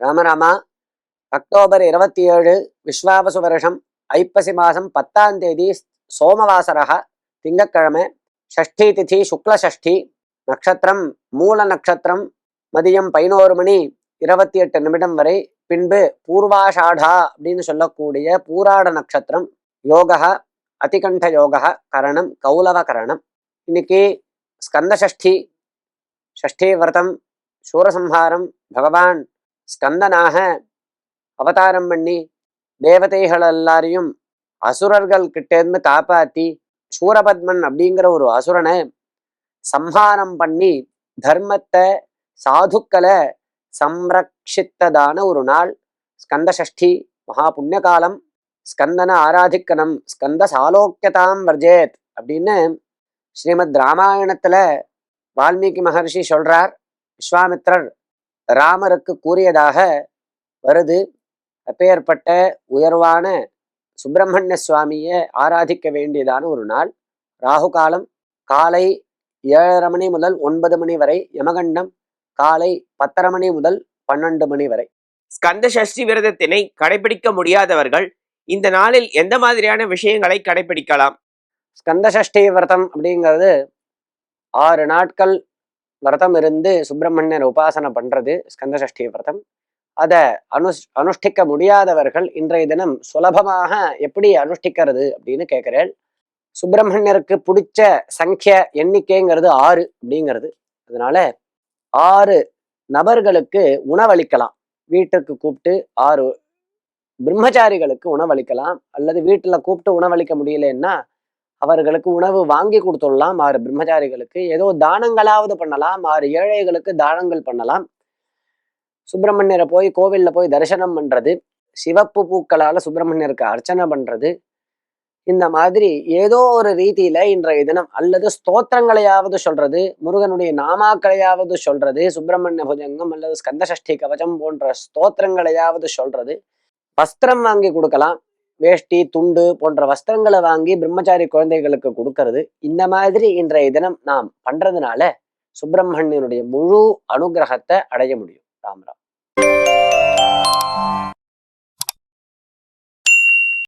ராமராமா October இருபத்தி ஏழு விஸ்வாவசு வருஷம் ஐப்பசி மாதம் பத்தாம் தேதி சோமவாசரக திங்கக்கிழமை ஷஷ்டி திதி சுக்லஷஷ்டி நட்சத்திரம் மூல நட்சத்திரம் மதியம் பதினோரு மணி இருபத்தி எட்டு நிமிடம் வரை பின்பு பூர்வாஷாடா அப்படின்னு சொல்லக்கூடிய பூராட நட்சத்திரம் யோகா அதிகண்ட யோகா கரணம் கௌலவ கரணம். இன்னைக்கு ஸ்கந்த சஷ்டி ஷஷ்டி விரதம் சூரசம்ஹாரம் பகவான் ஸ்கந்தனாக அவதாரம் பண்ணி தேவதைகள் எல்லாரையும் அசுரர்கள் கிட்டேருந்து காப்பாற்றி சூரபத்மன் அப்படிங்கிற ஒரு அசுரனை சம்ஹாரம் பண்ணி தர்மத்தை சாதுக்களை சம்ரக்ஷித்ததான ஒரு நாள். ஸ்கந்த சஷ்டி மகா புண்ணிய காலம் ஸ்கந்தனை ஆராதிக்கணும் ஸ்கந்த சாலோக்கியதாம் வர்ஜேத் அப்படின்னு ஸ்ரீமத் ராமாயணத்துல வால்மீகி மகர்ஷி சொல்றார். விஸ்வாமித்ரர் ராமருக்கு கூறியதாக வருது. அப்பேற்பட்ட உயர்வான சுப்பிரமணிய சுவாமியை ஆராதிக்க வேண்டியதான ஒரு நாள். ராகு காலம் காலை ஏழரை மணி முதல் ஒன்பது மணி வரை யமகண்டம் காலை பத்தரை மணி முதல் பன்னெண்டு மணி வரை. ஸ்கந்த சஷ்டி விரதத்தினை கடைபிடிக்க முடியாதவர்கள் இந்த நாளில் எந்த மாதிரியான விஷயங்களை கடைபிடிக்கலாம்? ஸ்கந்த சஷ்டி விரதம் அப்படிங்கிறது ஆறு நாட்கள் விரதம் இருந்து சுப்பிரமணியர் உபாசனை பண்றது ஸ்கந்த சஷ்டி விரதம். அதை அனு அனுஷ்டிக்க முடியாதவர்கள் இன்றைய தினம் சுலபமாக எப்படி அனுஷ்டிக்கிறது அப்படின்னு கேட்கிறேன். சுப்பிரமணியருக்கு பிடிச்ச சங்கிய எண்ணிக்கைங்கிறது ஆறு அப்படிங்கிறது. அதனால ஆறு நபர்களுக்கு உணவளிக்கலாம். வீட்டுக்கு கூப்பிட்டு ஆறு பிரம்மச்சாரிகளுக்கு உணவளிக்கலாம். அல்லது வீட்டில் கூப்பிட்டு உணவளிக்க முடியலன்னா அவர்களுக்கு உணவு வாங்கி கொடுத்துடலாம் ஆறு பிரம்மச்சாரிகளுக்கு. ஏதோ தானங்களாவது பண்ணலாம் ஆறு ஏழைகளுக்கு தானங்கள் பண்ணலாம். சுப்பிரமணியரை போய் கோவிலில் போய் தரிசனம் பண்ணுறது சிவப்பு பூக்களால் சுப்பிரமணியருக்கு அர்ச்சனை பண்ணுறது இந்த மாதிரி ஏதோ ஒரு ரீதியில இன்றைய தினம் அல்லது ஸ்தோத்திரங்களையாவது சொல்றது முருகனுடைய நாமாக்களையாவது சொல்றது சுப்பிரமணிய புஜங்கம் அல்லது ஸ்கந்த சஷ்டி கவச்சம் போன்ற ஸ்தோத்திரங்களையாவது சொல்றது வஸ்திரம் வாங்கி கொடுக்கலாம் வேஷ்டி துண்டு போன்ற வஸ்திரங்களை வாங்கி பிரம்மச்சாரி குழந்தைகளுக்கு கொடுக்கறது. இந்த மாதிரி இன்றைய தினம் நாம் பண்றதுனால சுப்பிரமணியனுடைய முழு அனுகிரகத்தை அடைய முடியும். ராம்ராம்